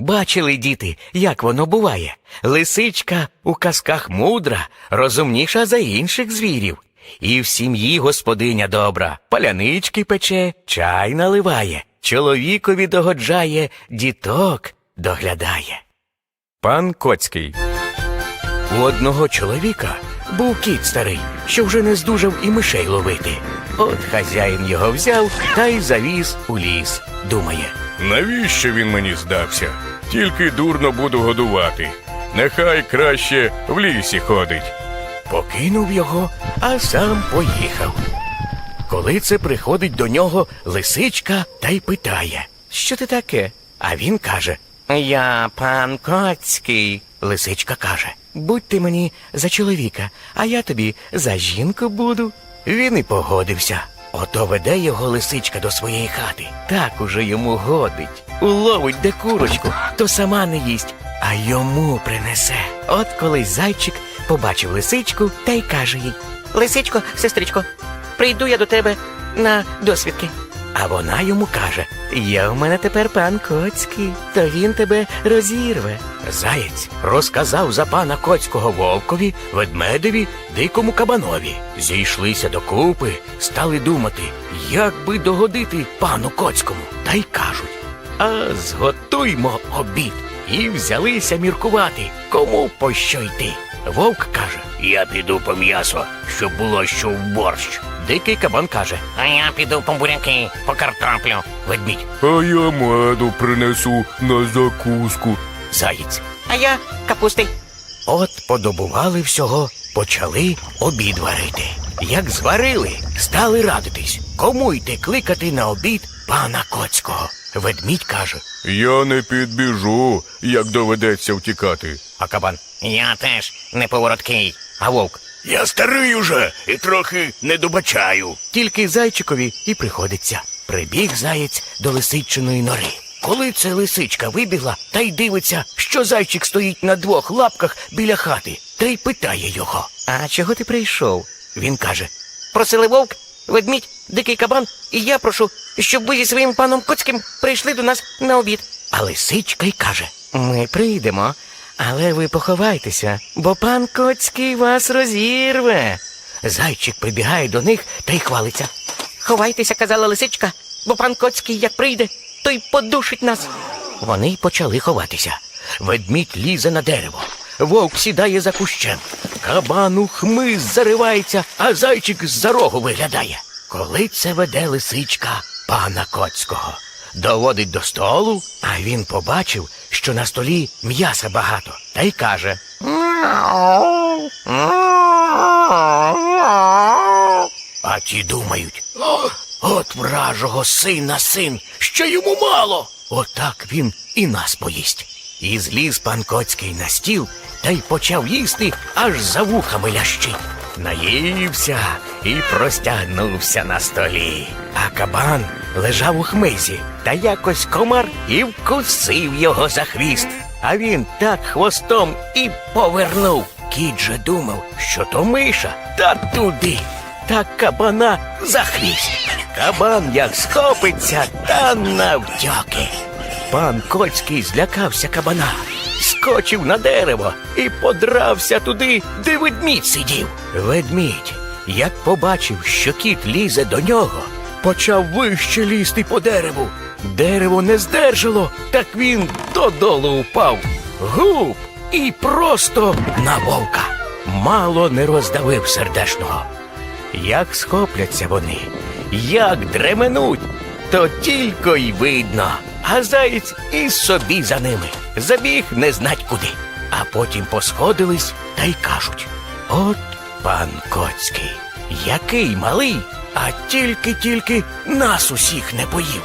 Бачили діти, як воно буває. Лисичка у казках мудра, розумніша за інших звірів. І в сім'ї господиня добра, палянички пече, чай наливає, чоловікові догоджає, діток доглядає. Пан Коцький У одного чоловіка був кіт старий, що вже не здужав і мишей ловити. От хазяїн його взяв та й завіз у ліс. Думає, Навіщо він мені здався? Тільки дурно буду годувати. Нехай краще в лісі ходить. покинув його, а сам поїхав. Коли це приходить до нього лисичка та й питає, що ти таке? А він каже: Я пан Коцький. Лисичка каже: Будь ти мені за чоловіка, а я тобі за жінку буду. Він і погодився. Ото веде його лисичка до своєї хати. Так уже йому годить. Уловить де курочку, то сама не їсть, а йому принесе. От колись зайчик побачив лисичку та й каже їй: Лисичко, сестричко, прийду я до тебе на досвідки. А вона йому каже: Я в мене тепер пан Коцький, то він тебе розірве. Заєць розказав за пана Коцького вовкові, ведмедеві, дикому кабанові. Зійшлися докупи, стали думати, як би догодити пану Коцькому. Та й кажуть: А зготуймо обід. І взялися міркувати, кому по що йти. Вовк каже: Я піду по м'ясо, щоб було що в борщ. Дикий кабан каже: А я піду по буряки, по картоплю. Ведмідь, А я меду принесу на закуску. заєць. А я капусти. От подобували всього, почали обід варити. Як зварили, стали радитись, кому йти кликати на обід пана Коцького. Ведмідь каже, Я не підбіжу, як доведеться втікати. а кабан. Я теж неповороткий. А вовк Я старий уже і трохи не добачаю. тільки зайчикові і приходиться. Прибіг заєць до лисичиної нори. Коли це лисичка вибігла та й дивиться, що зайчик стоїть на двох лапках біля хати, та й питає його: А чого ти прийшов? Він каже: Просили вовк, ведмідь, дикий кабан, і я прошу, щоб ви зі своїм паном Коцьким прийшли до нас на обід. А лисичка й каже: Ми прийдемо, але ви поховайтеся, бо пан Коцький вас розірве. Зайчик прибігає до них та й хвалиться. Ховайтеся, казала лисичка, бо пан Коцький, як прийде, то й подушить нас. Вони почали ховатися. Ведмідь лізе на дерево. Вовк сідає за кущем. Кабан у хмиз заривається, а зайчик з-за рогу виглядає. Коли це веде лисичка пана Коцького. Доводить до столу, а він побачив, що на столі м'яса багато, та й каже: А ті думають, от вражого сина син, що йому мало. Отак він і нас поїсть. І зліз пан Коцький на стіл та й почав їсти, аж за вухами лящить. Наївся і простягнувся на столі. А кабан лежав у хмизі, та якось комар і вкусив його за хвіст. А він так хвостом і повернув. Кіт же думав, що то миша, та туди та кабана за хвіст. Кабан як схопиться та навтьоки. Пан Коцький злякався кабана, скочив на дерево і подрався туди, де ведмідь сидів. Ведмідь, як побачив, що кіт лізе до нього, почав вище лізти по дереву. Дерево не здержало, так він додолу впав. Гуп і просто на вовка. Мало не роздавив сердешного. Як схопляться вони, як дременуть, то тільки й видно, а заєць і собі за ними. Забіг не знать куди. А потім посходились та й кажуть: От пан Коцький, який малий, а тільки-тільки нас усіх не поїв.